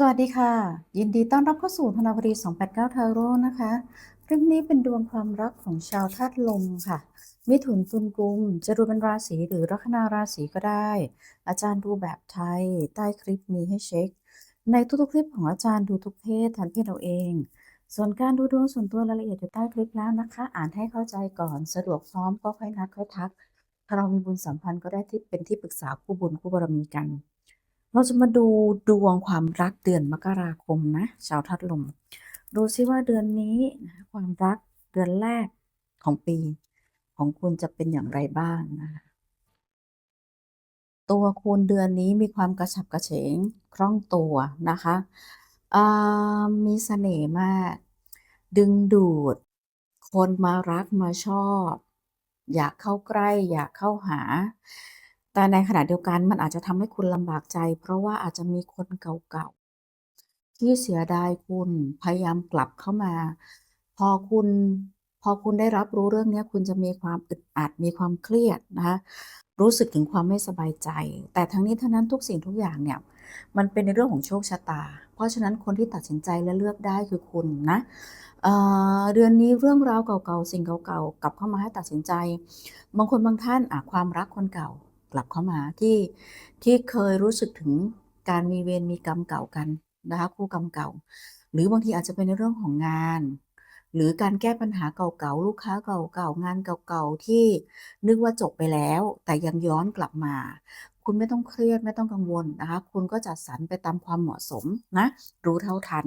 สวัสดีค่ะ ยินดีต้อนรับเข้าสู่ธนาวดี289 ทาโร่นะคะคลิปนี้เป็นดวงความรักของชาวธาตุลมค่ะมิถุนตุลกุมจะดูเป็นราศีหรือลัคนาราศีก็ได้ อาจารย์ดูแบบไทย ใต้คลิปมีให้เช็ค ในทุกๆคลิปของอาจารย์ดูทุกเพศทันเพศเราเอง ส่วนการดูดวงส่วนตัวรายละเอียดอยู่ใต้คลิปแล้วนะคะ อ่านให้เข้าใจก่อนสะดวกพร้อมก็ค่อยนัดค่อยทักถ้าเรามีบุญสัมพันธ์ก็ได้ที่เป็นที่ปรึกษาคู่บุญคู่บารมีกัน เราจะมาดูดวงความรักเดือนมกราคมนะชาวธาตุลม ดูซิว่าเดือนนี้นะความรักเดือนแรกของปี ของคุณจะเป็นอย่างไรบ้างนะตัวคุณเดือนนี้มีความกระฉับกระเฉงคล่องตัวนะคะมีเสน่ห์มาก ดึงดูด คนมารักมาชอบ อยากเข้าใกล้ อยากเข้าหา แต่ในขณะเดียวกันมันอาจจะทำให้คุณลำบากใจ เพราะว่าอาจจะมีคนเก่าๆ ที่เสียดายคุณพยายามกลับเข้ามา พอคุณพอคุณได้รับรู้เรื่องนี้คุณจะมีความอึดอัดมีความเครียดนะคะรู้สึกถึงความไม่สบายใจ แต่ทั้งนี้ทั้งนั้นทุกสิ่งทุกอย่างเนี่ยมันเป็นในเรื่องของโชคชะตา เพราะฉะนั้นคนที่ตัดสินใจและเลือกได้คือคุณนะเเดือนนี้เรื่องราวเก่าๆสิ่งเก่าๆกลับเข้ามาให้ตัดสินใจ บางคนบางท่านความรักคนเก่า กลับเข้ามาที่ที่เคยรู้สึกถึงการมีเวรมีกรรมเก่ากันนะคะคู่กรรมเก่า หรือบางทีอาจจะเป็นในเรื่องของงาน หรือการแก้ปัญหาเก่าๆลูกค้าเก่าๆงานเก่าๆที่นึกว่าจบไปแล้ว แต่ยังย้อนกลับมา คุณไม่ต้องเครียดไม่ต้องกังวลนะคะคุณก็จัดสรรไปตามความเหมาะสมนะรู้เท่าทัน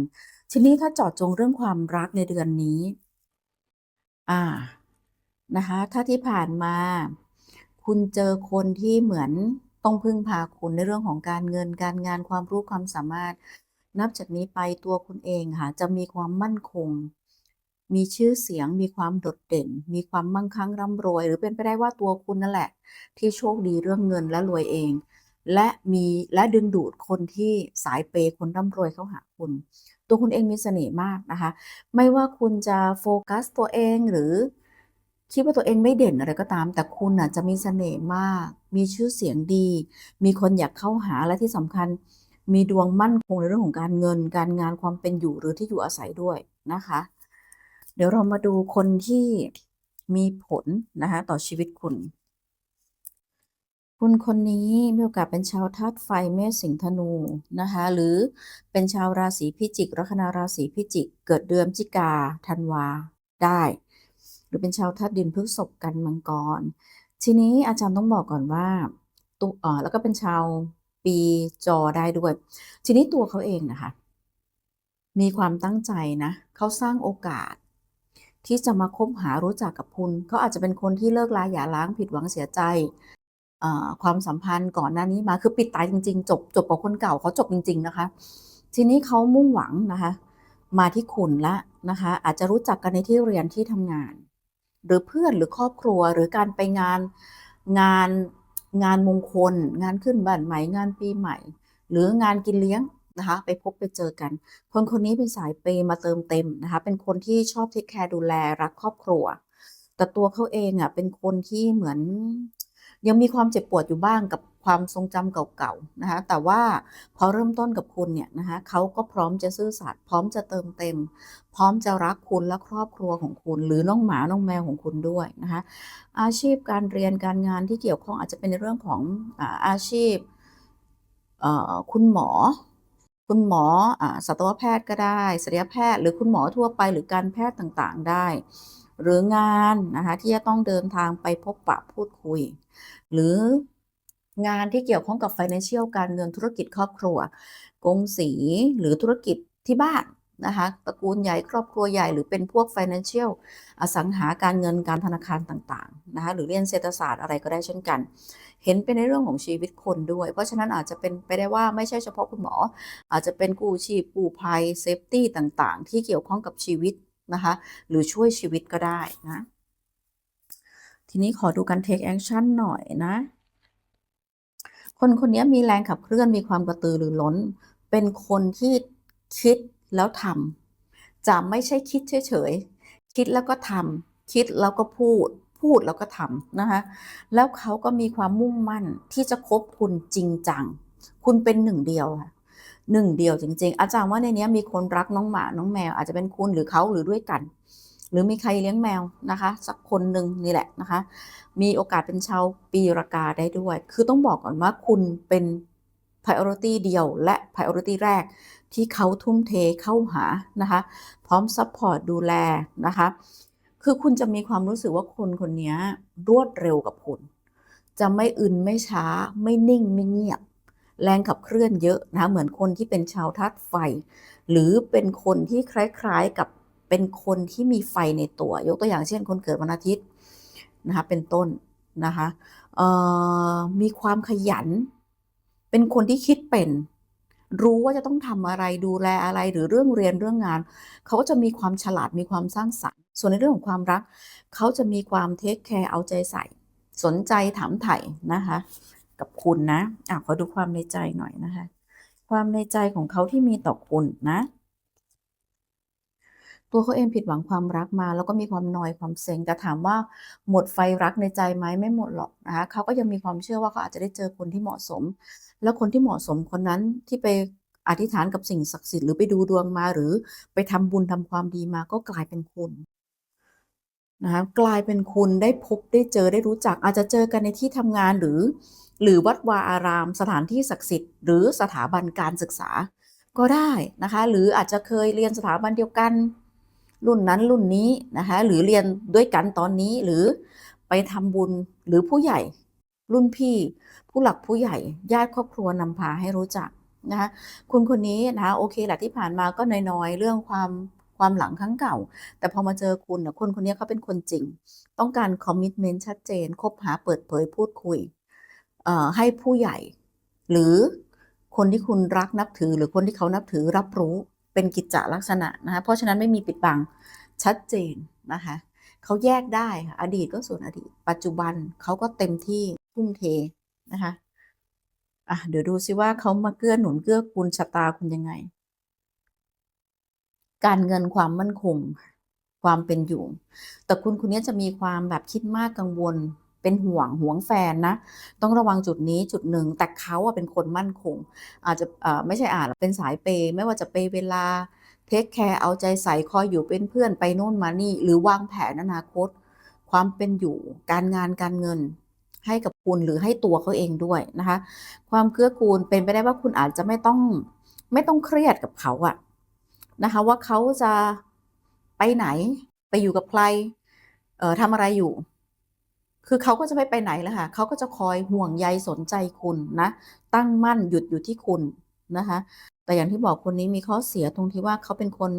ทีนี้ถ้าเจาะจงเรื่องความรักในเดือนนี้ อ่านะคะถ้าที่ผ่านมา คุณเจอคนที่เหมือนต้องพึ่งพาคุณในเรื่องของการเงินการงานความรู้ความสามารถ นับจากนี้ไปตัวคุณเองค่ะจะมีความมั่นคง มีชื่อเสียง มีความโดดเด่น มีความมั่งคั่งร่ำรวย หรือเป็นไปได้ว่าตัวคุณนั่นแหละ ที่โชคดีเรื่องเงินและรวยเอง และมีและดึงดูดคนที่สายเปย์คนร่ำรวยเข้าหาคุณ ตัวคุณเองมีเสน่ห์มากนะคะ ไม่ว่าคุณจะโฟกัสตัวเองหรือ คิดว่าตัวเองไม่เด่นอะไรก็ตาม แต่คุณน่ะจะมีเสน่ห์มาก มีชื่อเสียงดี มีคนอยากเข้าหาและที่สำคัญ มีดวงมั่นคงในเรื่องของการเงิน การงานความเป็นอยู่หรือที่อยู่อาศัยด้วยนะคะ เดี๋ยวเรามาดูคนที่มีผลนะคะต่อชีวิตคุณ คุณคนนี้มีโอกาสเป็นชาวธาตุไฟเมษสิงห์ธนูนะคะหรือเป็นชาวราศีพิจิกลัคนาราศีพิจิก เกิดเดือนจิกาธันวาได้ หรือเป็นชาวธาตุดินพฤกษภกันมังกร ทีนี้อาจารย์ต้องบอกก่อนว่าตัวเออแล้วก็เป็นชาวปีจอได้ด้วย ทีนี้ตัวเขาเองนะคะ มีความตั้งใจนะเขาสร้างโอกาส ที่จะมาคบหารู้จักกับคุณเขาอาจจะเป็นคนที่เลิกลาหย่าร้างผิดหวังเสียใจความสัมพันธ์ก่อนหน้านี้มาคือปิดตายจริง ๆ จบจบกับคนเก่าเขาจบจริง ๆ นะคะ ทีนี้เขามุ่งหวังนะคะ มาที่คุณละนะคะ อาจจะรู้จักกันในที่เรียนที่ทำงาน หรือเพื่อนหรือครอบครัวหรือการไปงานงานงานมงคล งานขึ้นบ้านใหม่งานปีใหม่ หรืองานกินเลี้ยงนะคะไปพบไปเจอกัน คนคนนี้เป็นสายเปมาเติมเต็มนะคะเป็นคนที่ชอบเทคแคร์ดูแลรักครอบครัว แต่ตัวเขาเองอะเป็นคนที่เหมือนยังมีความเจ็บปวดอยู่บ้างกับ ความทรงจำเก่าๆนะคะแต่ว่าพอเริ่มต้นกับคุณเนี่ยนะคะเขาก็พร้อมจะซื่อสัตย์พร้อมจะเติมเต็ม พร้อมจะรักคุณและครอบครัวของคุณ หรือน้องหมาน้องแมวของคุณด้วยนะคะอาชีพการเรียนการงานที่เกี่ยวข้องอาจจะเป็นในเรื่องของอาชีพคุณหมอ คุณหมอสัตวแพทย์ก็ได้ศัลยแพทย์ หรือคุณหมอทั่วไปหรือการแพทย์ต่างๆได้หรืองานนะคะที่จะต้องเดินทางไปพบปะพูดคุย หรือ งานที่เกี่ยวข้องกับ financial การเงินธุรกิจครอบครัว กงสีหรือธุรกิจที่บ้านนะคะตระกูลใหญ่ครอบครัวใหญ่หรือเป็นพวก financial อสังหาการเงินการธนาคารต่างๆนะคะหรือเรียนเศรษฐศาสตร์อะไรก็ได้เช่นกัน เห็นเป็นในเรื่องของชีวิตคนด้วย เพราะฉะนั้นอาจจะเป็นไปได้ว่าไม่ใช่เฉพาะคุณหมอ อาจจะเป็นกู้ชีพกู้ภัยเซฟตี้ต่างๆ ที่เกี่ยวข้องกับชีวิตนะคะหรือช่วยชีวิตก็ได้นะทีนี้ขอดูการ take action หน่อยนะ คนคนนี้มีแรงขับเคลื่อนมีความกระตือรือร้น เป็นคนที่คิดแล้วทำจะไม่ใช่คิดเฉยๆ คิดแล้วก็ทำคิดแล้วก็พูด พูดแล้วก็ทำนะคะแล้วเขาก็มีความมุ่งมั่นที่จะคบคุณจริงจัง คุณเป็นหนึ่งเดียวค่ะหนึ่งเดียวจริง ๆ อาจารย์ว่าในนี้มีคนรักน้องหมาน้องแมวอาจจะเป็นคุณหรือเขาหรือด้วยกัน หรือมีใครเลี้ยงแมวนะคะ สักคนหนึ่งนี่แหละนะคะ มีโอกาสเป็นชาวปีรากาได้ด้วย คือต้องบอกก่อนว่าคุณเป็น priority เดียวและ priority แรกที่เขาทุ่มเทเข้าหานะคะ พร้อม support ดูแลนะคะ คือคุณจะมีความรู้สึกว่าคนคนนี้รวดเร็วกับคุณ จะไม่อึนไม่ช้า ไม่นิ่งไม่เงียบ แรงขับเคลื่อนเยอะนะ เหมือนคนที่เป็นชาวธาตุไฟ หรือเป็นคนที่คล้ายๆกับ เป็นคนที่มีไฟในตัว ยกตัวอย่างเช่น คนเกิดวันอาทิตย์นะคะเป็นต้นนะคะมีความขยัน เป็นคนที่คิดเป็น รู้ว่าจะต้องทำอะไรดูแลอะไรหรือเรื่องเรียนเรื่องงาน เขาก็จะมีความฉลาดมีความสร้างสรรค์ ส่วนในเรื่องของความรัก เขาจะมีความเทคแคร์เอาใจใส่ สนใจถามไถ่นะคะ กับคุณนะอะขอดูความในใจหน่อยนะคะ ความในใจของเขาที่มีต่อคุณนะ ตัวเขาเองผิดหวังความรักมา แล้วก็มีความนอยความเซ็งแต่ถามว่าหมดไฟรักในใจไหมไม่หมดหรอกนะคะเขาก็ยังมีความเชื่อว่าเขาอาจจะได้เจอคนที่เหมาะสม แล้วคนที่เหมาะสมคนนั้นที่ไปอธิษฐานกับสิ่งศักดิ์สิทธิ์หรือไปดูดวงมาหรือไปทำบุญทำความดีมาก็กลายเป็นคุณนะคะกลายเป็นคุณได้พบได้เจอได้รู้จัก อาจจะเจอกันในที่ทำงานหรือ หรือวัดวาอาราม สถานที่ศักดิ์สิทธิ์ หรือสถาบันการศึกษาก็ได้นะคะ หรืออาจจะเคยเรียนสถาบันเดียวกัน รุ่นนั้นรุ่นนี้นะคะหรือเรียนด้วยกันตอนนี้หรือไปทำบุญหรือผู้ใหญ่ รุ่นพี่ ผู้หลักผู้ใหญ่ ญาติครอบครัวนำพาให้รู้จักนะคะคุณคนนี้นะคะโอเคแหละที่ผ่านมาก็น้อยๆ เรื่องความความหลังครั้งเก่า แต่พอมาเจอคุณนะคนคนนี้เขาเป็นคนจริง ต้องการคอมมิชเมนต์ชัดเจน คบหาเปิดเผยพูดคุยให้ผู้ใหญ่ หรือคนที่คุณรักนับถือหรือคนที่เขานับถือรับรู้ เป็นกิจจลักษณะนะคะเพราะฉะนั้นไม่มีปิดบังชัดเจนนะคะเขาแยกได้ค่ะอดีตก็ส่วนอดีต ปัจจุบันเขาก็เต็มที่ทุ่มเทนะคะอะเดี๋ยวดูซิว่าเขามาเกื้อหนุนเกื้อกูลชะตาคุณยังไง การเงินความมั่นคง ความเป็นอยู่ แต่คุณคนนี้จะมีความแบบคิดมากกังวล เป็นห่วงห่วงแฟนนะ ต้องระวังจุดนี้จุดหนึ่ง แต่เขาอะเป็นคนมั่นคง อาจจะไม่ใช่อาจเป็นสายเปย์ไม่ว่าจะเปย์เวลาเทคแคร์เอาใจใส่คอยอยู่เป็นเพื่อนไปโน่นมานี่ หรือวางแผนอนาคต ความเป็นอยู่การงานการเงินให้กับคุณหรือให้ตัวเขาเองด้วยนะคะ ความเกื้อกูลเป็นไปได้ว่าคุณอาจจะไม่ต้องไม่ต้องเครียดกับเขาอะนะคะ ว่าเขาจะไปไหนไปอยู่กับใครเอ่อทำอะไรอยู่ คือเขาก็จะไม่ไปไหนแล้วค่ะเขาก็จะคอยห่วงใยสนใจคุณนะ ตั้งมั่นหยุดอยู่ที่คุณนะคะ แต่อย่างที่บอกคนนี้มีข้อเสียตรงที่ว่าเขาเป็นคน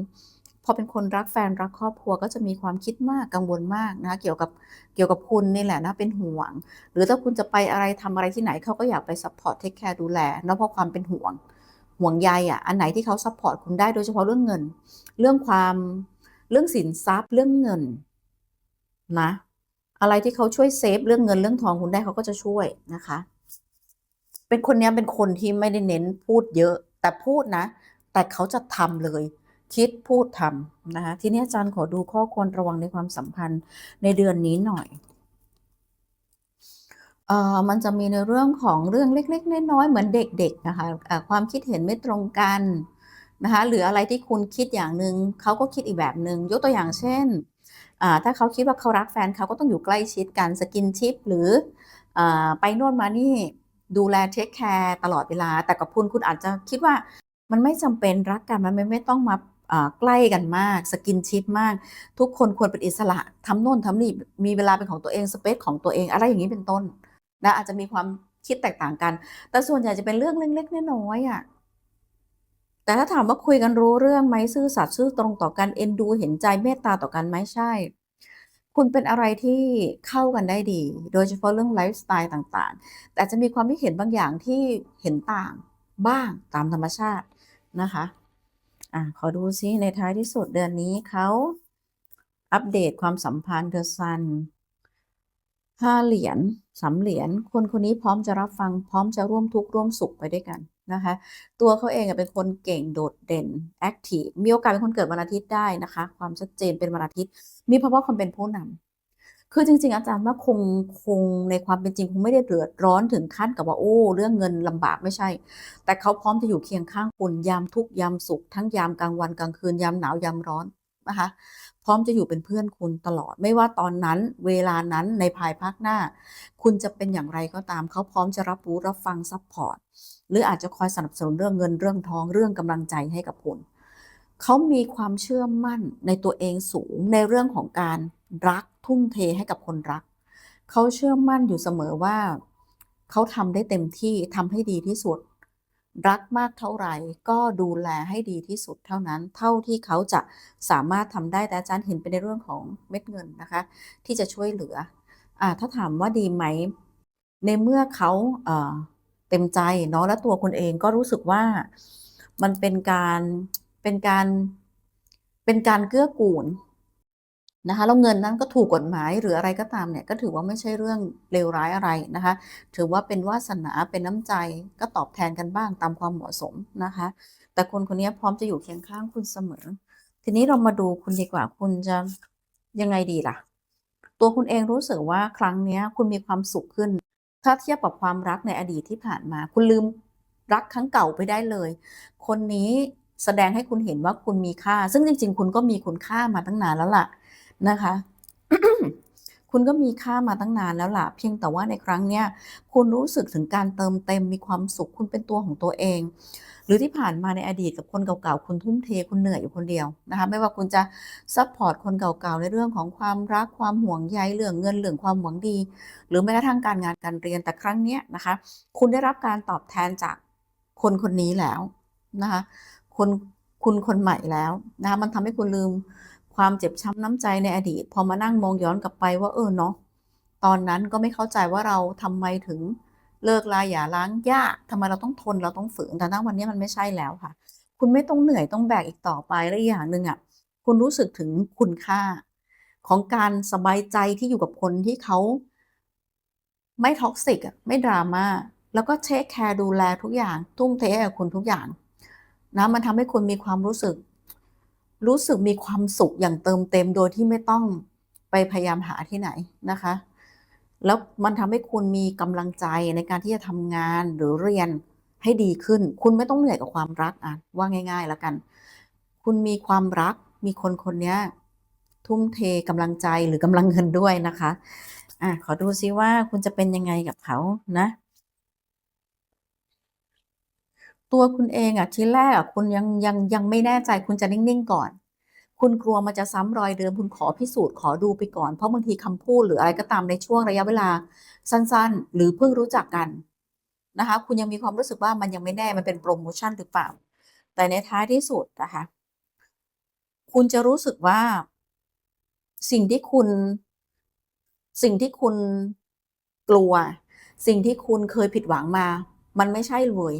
พอเป็นคนรักแฟนรักครอบครัวก็จะมีความคิดมากกังวลมากนะเกี่ยวกับเกี่ยวกับคุณนี่แหละนะเป็นห่วง หรือถ้าคุณจะไปอะไรทำอะไรที่ไหนเขาก็อยากไปซัพพอร์ตเทคแคร์ดูแลเนาะเพราะความเป็นห่วงห่วงใยอะอันไหนที่เขาซัพพอร์ตคุณได้โดยเฉพาะเรื่องเงิน เรื่องความเรื่องสินทรัพย์เรื่องเงินนะ อะไรที่เขาช่วยเซฟเรื่องเงินเรื่องทองคุณได้เขาก็จะช่วยนะคะ เป็นคนนี้เป็นคนที่ไม่ได้เน้นพูดเยอะ แต่พูดนะ แต่เขาจะทำเลย คิดพูดทำนะคะทีนี้อาจารย์ขอดูข้อควรระวังในความสัมพันธ์ในเดือนนี้หน่อยเอ่อมันจะมีในเรื่องของเรื่องเล็ก ๆ น้อยๆเหมือนเด็ก ๆ นะคะะความคิดเห็นไม่ตรงกันนะคะหรืออะไรที่คุณคิดอย่างหนึ่งเขาก็คิดอีกแบบหนึ่งยกตัวอย่างเช่น ถ้าเขาคิดว่าเขารักแฟนเขาก็ต้องอยู่ใกล้ชิดกันสกินชิปหรืออไปน่นมานี่ดูแลเทคแคร์ตลอดเวลา แต่กับคุณคุณอาจจะคิดว่ามันไม่จำเป็นรักกันมันไม่ไม่ต้องมาใกล้กันมาก สกินชิปมาก ทุกคนควรเป็นอิสระทำโน่นทำนี่มีเวลาเป็นของตัวเองสเปซของตัวเองอะไรอย่างนี้เป็นต้นนะอาจจะมีความคิดแตกต่างกัน แต่ส่วนใหญ่จะเป็นเรื่องเล็กๆน้อยๆอะ แต่ถ้าถามว่าคุยกันรู้เรื่องไหมซื่อสัตย์ซื่อตรงต่อกันเอ็นดูเห็นใจเมตตาต่อกันไหมใช่ คุณเป็นอะไรที่เข้ากันได้ดี โดยเฉพาะเรื่องไลฟ์สไตล์ต่างๆ แต่จะมีความคิดเห็นบางอย่างที่เห็นต่างบ้างตามธรรมชาตินะคะอะขอดูซิในท้ายที่สุดเดือนนี้เขาอัปเดตความสัมพันธ์เดอะซัน ห้าเหรียญสามเหรียญคนคนนี้พร้อมจะรับฟังพร้อมจะร่วมทุกข์ร่วมสุขไปด้วยกันนะคะตัวเขาเองเป็นคนเก่งโดดเด่นแอคทีฟมีโอกาสเป็นคนเกิดวันอาทิตย์ได้นะคะ ความชัดเจนเป็นวันอาทิตย์ มีภาวะความเป็นผู้นำคือจริง ๆ อาจารย์ว่าคงคงในความเป็นจริงคงไม่ได้เดือดร้อนถึงขั้นกับว่าโอ้ เรื่องเงินลำบากไม่ใช่ แต่เขาพร้อมจะอยู่เคียงข้างคุณยามทุกยามสุข ทั้งยามกลางวันกลางคืนยามหนาวยามร้อน นะคะ พร้อมจะอยู่เป็นเพื่อนคุณตลอด ไม่ว่าตอนนั้นเวลานั้นในภายภาคหน้า คุณจะเป็นอย่างไรก็ตามเขาพร้อมจะรับรู้รับฟังซัพพอร์ตหรืออาจจะคอยสนับสนุนเรื่องเงินเรื่องทองเรื่องกำลังใจให้กับคุณเขามีความเชื่อมั่นในตัวเองสูงในเรื่องของการรักทุ่มเทให้กับคนรัก เขาเชื่อมั่นอยู่เสมอว่า เขาทำได้เต็มที่ทำให้ดีที่สุด รักมากเท่าไหร่ก็ดูแลให้ดีที่สุดเท่านั้น เท่าที่เขาจะสามารถทำได้แต่อาจารย์เห็นไปในเรื่องของเม็ดเงินนะคะ ที่จะช่วยเหลืออ่าถ้าถามว่าดีไหม ในเมื่อเขาเออเต็มใจเนาะและตัวคุณเองก็รู้สึกว่ามันเป็นการเป็นการเป็นการเกื้อกูล นะคะแล้วเงินนั้นก็ถูกกฎหมายหรืออะไรก็ตามเนี่ยก็ถือว่าไม่ใช่เรื่องเลวร้ายอะไรนะคะ ถือว่าเป็นวาสนาเป็นน้ำใจก็ตอบแทนกันบ้างตามความเหมาะสมนะคะ แต่คนคนนี้พร้อมจะอยู่เคียงข้างคุณเสมอ ทีนี้เรามาดูคุณดีกว่าคุณจะยังไงดีล่ะ ตัวคุณเองรู้สึกว่าครั้งนี้คุณมีความสุขขึ้น ถ้าเทียบกับความรักในอดีตที่ผ่านมา คุณลืมรักครั้งเก่าไปได้เลย คนนี้แสดงให้คุณเห็นว่าคุณมีค่า ซึ่งจริง ๆ คุณก็มีคุณค่ามาตั้งนานแล้วล่ะ นะคะ คุณก็มีค่ามาตั้งนานแล้วล่ะ เพียงแต่ว่าในครั้งเนี้ยคุณรู้สึกถึงการเติมเต็มมีความสุขคุณเป็นตัวของตัวเอง หรือที่ผ่านมาในอดีตกับคนเก่าๆคุณทุ่มเทคุณเหนื่อยอยู่คนเดียวนะคะไม่ว่าคุณจะซัพพอร์ตคนเก่าๆในเรื่องของความรักความห่วงใยเรื่องเงินเรื่องความหวังดี หรือแม้กระทั่งการงานการเรียนแต่ครั้งเนี้ยนะคะ คุณได้รับการตอบแทนจากคนคนนี้แล้วนะคะคนคุณคนใหม่แล้วนะคะมันทำให้คุณลืม ความเจ็บช้ำน้ำใจในอดีต พอมานั่งมองย้อนกลับไปว่าเออเนาะตอนนั้นก็ไม่เข้าใจว่าเราทำไมถึงเลิกลาอย่าล้างยากทำไมเราต้องทนเราต้องฝืนแต่ณวันนี้มันไม่ใช่แล้วค่ะ คุณไม่ต้องเหนื่อยต้องแบกอีกต่อไปและอีกอย่างหนึ่งอะคุณรู้สึกถึงคุณค่า ของการสบายใจที่อยู่กับคนที่เขาไม่ท็อกซิกไม่ดราม่าแล้วก็เทคแคร์ดูแลทุกอย่าง ทุ่มเทให้กับคุณทุกอย่างนะมันทำให้คุณมีความรู้สึก รู้สึกมีความสุขอย่างเติมเต็มโดยที่ไม่ต้องไปพยายามหาที่ไหนนะคะ แล้วมันทำให้คุณมีกำลังใจในการที่จะทำงานหรือเรียนให้ดีขึ้น คุณไม่ต้องเหนื่อยกับความรักอะว่าง่ายๆแล้วกัน คุณมีความรักมีคนคนนี้ทุ่มเทกำลังใจหรือกำลังเงินด้วยนะคะอะขอดูซิว่าคุณจะเป็นยังไงกับเขานะ ตัวคุณเองอะทีแรกอะคุณยังยังยังไม่แน่ใจคุณจะนิ่งๆก่อน คุณกลัวมันจะซ้ำรอยเดิมคุณขอพิสูจน์ขอดูไปก่อน เพราะบางทีคำพูดหรืออะไรก็ตามในช่วงระยะเวลาสั้นๆ หรือเพิ่งรู้จักกันนะคะคุณยังมีความรู้สึกว่ามันยังไม่แน่มันเป็นโปรโมชั่นหรือเปล่า แต่ในท้ายที่สุดนะคะคุณจะรู้สึกว่าสิ่งที่คุณสิ่งที่คุณกลัว สิ่งที่คุณเคยผิดหวังมา มันไม่ใช่เลย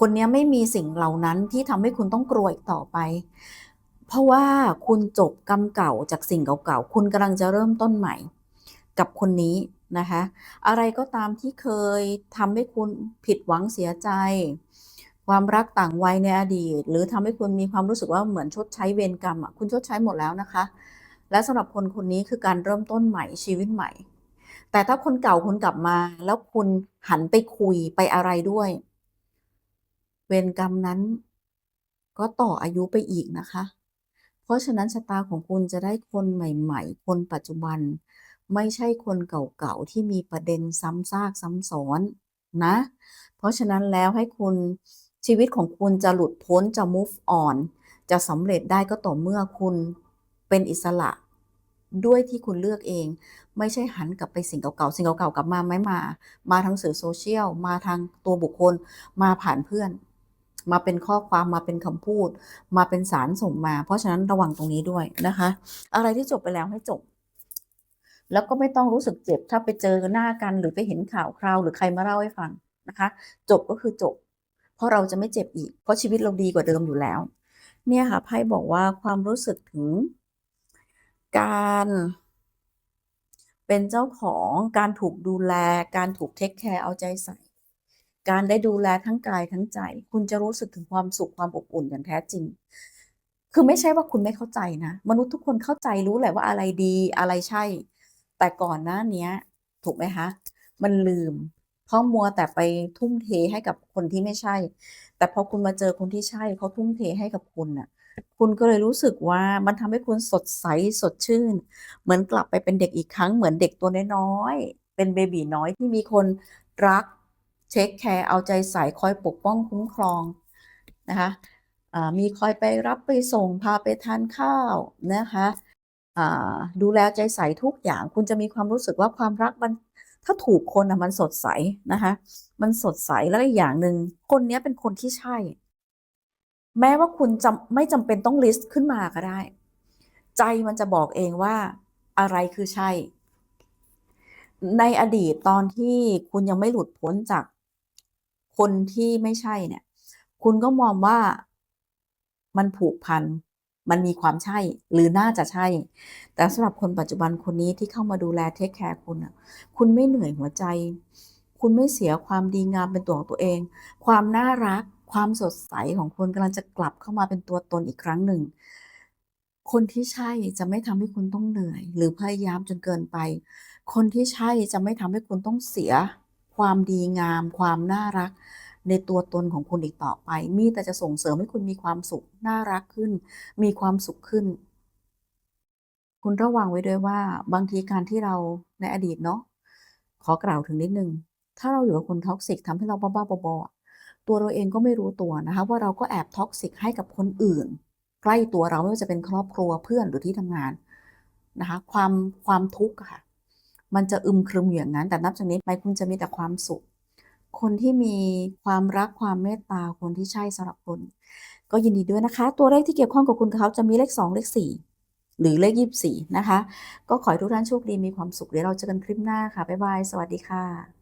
คนนี้ไม่มีสิ่งเหล่านั้นที่ทำให้คุณต้องกลัวอีกต่อไป เพราะว่าคุณจบกรรมเก่าจากสิ่งเก่าๆ คุณกำลังจะเริ่มต้นใหม่ กับคนนี้นะคะ อะไรก็ตามที่เคยทำให้คุณผิดหวังเสียใจ ความรักต่างวัยในอดีต หรือทำให้คุณมีความรู้สึกว่าเหมือนชดใช้เวรกรรมอะคุณชดใช้หมดแล้วนะคะ และสำหรับคนคนนี้คือการเริ่มต้นใหม่ชีวิตใหม่ แต่ถ้าคนเก่าคุณกลับมา แล้วคุณหันไปคุยไปอะไรด้วย เวรกรรมนั้น ก็ต่ออายุไปอีกนะคะ เพราะฉะนั้นชะตาของคุณจะได้คนใหม่ ๆ คนปัจจุบัน ไม่ใช่คนเก่าๆที่มีประเด็นซ้ำซากซ้ำซ้อนนะ เพราะฉะนั้นแล้วให้คุณชีวิตของคุณจะหลุดพ้นจะ move on จะสำเร็จได้ก็ต่อเมื่อคุณเป็นอิสระด้วยที่คุณเลือกเอง ไม่ใช่หันกลับไปสิ่งเก่าๆ สิ่งเก่าๆกลับมาไม่มา มาทางสื่อโซเชียล มาทางตัวบุคคล มาผ่านเพื่อน มาเป็นข้อความมาเป็นคำพูด มาเป็นสารส่งมา เพราะฉะนั้นระวังตรงนี้ด้วยนะคะ อะไรที่จบไปแล้วให้จบ แล้วก็ไม่ต้องรู้สึกเจ็บ ถ้าไปเจอหน้ากันหรือไปเห็นข่าวคราว หรือใครมาเล่าให้ฟังนะคะ จบก็คือจบ เพราะเราจะไม่เจ็บอีก เพราะชีวิตเราดีกว่าเดิมอยู่แล้ว เนี่ยค่ะไพ่บอกว่าความรู้สึกถึง การเป็นเจ้าของการถูกดูแล การถูกเทคแคร์เอาใจใส่ การได้ดูแลทั้งกายทั้งใจ คุณจะรู้สึกถึงความสุขความอบอุ่นอย่างแท้จริง คือไม่ใช่ว่าคุณไม่เข้าใจนะ มนุษย์ทุกคนเข้าใจรู้แหละว่าอะไรดีอะไรใช่ แต่ก่อนหน้านี้ถูกไหมคะมันลืม เพราะมัวแต่ไปทุ่มเทให้กับคนที่ไม่ใช่ แต่พอคุณมาเจอคนที่ใช่เขาทุ่มเทให้กับคุณน่ะคุณก็เลยรู้สึกว่ามันทำให้คุณสดใสสดชื่น เหมือนกลับไปเป็นเด็กอีกครั้งเหมือนเด็กตัวน้อยๆเป็นเบบีน้อยที่มีคนรัก เทกแคร์เอาใจใส่คอยปกป้องคุ้มครองนะคะมีคอยไปรับไปส่งพาไปทานข้าวนะคะดูแลใจใส่ทุกอย่าง คุณจะมีความรู้สึกว่าความรักมันถ้าถูกคนนะมันสดใสนะคะมันสดใสแล้วอีกอย่างหนึ่งคนเนี้ยเป็นคนที่ใช่ แม้ว่าคุณจำไม่จำเป็นต้องลิสต์ขึ้นมาก็ได้ ใจมันจะบอกเองว่าอะไรคือใช่ ในอดีตตอนที่คุณยังไม่หลุดพ้นจาก คนที่ไม่ใช่เนี่ย คุณก็มองว่ามันผูกพัน มันมีความใช่หรือน่าจะใช่ แต่สำหรับคนปัจจุบันคนนี้ที่เข้ามาดูแลเทกแคร์คุณน่ะคุณไม่เหนื่อยหัวใจ คุณไม่เสียความดีงามเป็นตัวของตัวเอง ความน่ารัก ความสดใสของคุณกำลังจะกลับเข้ามาเป็นตัวตนอีกครั้งหนึ่ง คนที่ใช่จะไม่ทำให้คุณต้องเหนื่อย หรือพยายามจนเกินไป คนที่ใช่จะไม่ทำให้คุณต้องเสีย ความดีงาม ความน่ารัก ในตัวตนของคุณอีกต่อไป มีแต่จะส่งเสริมให้คุณมีความสุขน่ารักขึ้น มีความสุขขึ้น คุณระวังไว้ด้วยว่าบางทีการที่เราในอดีตเนาะขอกล่าวถึงนิดนึง ถ้าเราอยู่กับคน toxic ทำให้เราบ้าๆบอๆอตัวเราเองก็ไม่รู้ตัวนะคะว่าเราก็แอบ toxic ให้กับคนอื่น ใกล้ตัวเราไม่ว่าจะเป็นครอบครัวเพื่อนหรือที่ทำงานนะคะความความทุกข์ค่ะ มันจะอึมครึมอยู่อย่างนั้น แต่นับจากนี้ไปคุณจะมีแต่ความสุข คนที่มีความรักความเมตตาคนที่ใช่สำหรับคุณก็ยินดีด้วยนะคะ ตัวเลขที่เกี่ยวข้องกับคุณกับเขาจะมีเลข 2 เลข 4 หรือเลข 24 นะคะ ก็ขอให้ทุกท่านโชคดีมีความสุขเดี๋ยวเราเจอกันคลิปหน้าค่ะบ๊ายบายสวัสดีค่ะ